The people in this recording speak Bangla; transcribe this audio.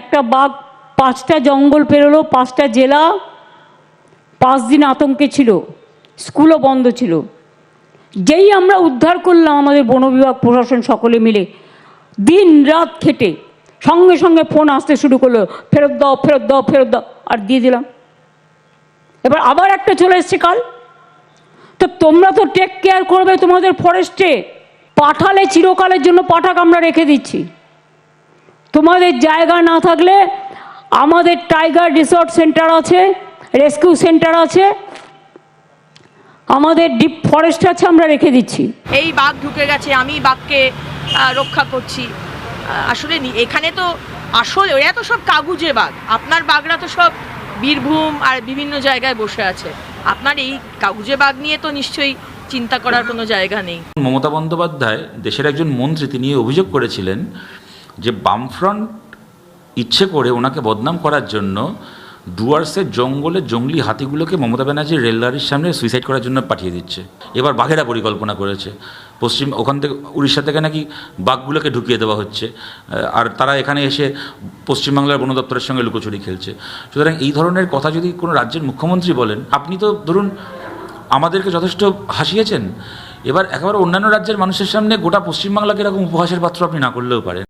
একটা বাঘ পাঁচটা জঙ্গল পেরোলো, পাঁচটা জেলা, পাঁচ দিন আতঙ্কে ছিল, স্কুলও বন্ধ ছিল। যেই আমরা উদ্ধার করলাম আমাদের বন বিভাগ, প্রশাসন সকলে মিলে, দিন রাত খেটে, সঙ্গে সঙ্গে ফোন আসতে শুরু করল, ফেরত দাও ফেরত দাও ফেরত দাও, আর দিয়ে দিলাম। এবার আবার একটা চলে এসছে কাল। তো তোমরা তো টেক কেয়ার করবে তোমাদের ফরেস্টে পাঠালে চিরকালের জন্য পাঠাক আমরা রেখে দিচ্ছি। তোমাদের জায়গা না থাকলে আমাদের টাইগার রিসর্ট সেন্টার আছে রেস্কিউ সেন্টার আছে আমাদের ডিপ ফরেস্ট আছে আমরা রেখে দিচ্ছি। এই বাঘ ঢুকে গেছে আমি বাঘকে রক্ষা করছি। আসলে এখানে তো আসলে ওরা তো সব কাগুজে বাঘ। আপনার বাঘরা তো সব বীরভূম আর বিভিন্ন জায়গায় বসে আছে। আপনার এই কাগুজে বাঘ নিয়ে তো নিশ্চয়ই চিন্তা করার কোনো জায়গা নেই। মমতা বন্দ্যোপাধ্যায় দেশের একজন মন্ত্রী তিনি অভিযোগ করেছিলেন যে বামফ্রন্ট ইচ্ছে করে ওনাকে বদনাম করার জন্য ডুয়ার্সের জঙ্গলে জঙ্গলি হাতিগুলোকে মমতা ব্যানার্জি রেলগাড়ির সামনে সুইসাইড করার জন্য পাঠিয়ে দিচ্ছে। এবার বাঘেরা পরিকল্পনা করেছে। পশ্চিম, ওখান থেকে উড়িষ্যা থেকে নাকি বাঘগুলোকে ঢুকিয়ে দেওয়া হচ্ছে। আর তারা এখানে এসে পশ্চিমবাংলার বন দপ্তরের সঙ্গে লুকোচুরি খেলছে। সুতরাং এই ধরনের কথা যদি কোনো রাজ্যের মুখ্যমন্ত্রী বলেন, আপনি তো ধরুন আমাদেরকে যথেষ্ট হাসিয়েছেন। এবার একেবারে অন্যান্য রাজ্যের মানুষের সামনে গোটা পশ্চিমবাংলাকে এরকম উপহাসের পাত্র আপনি না করলেও পারেন।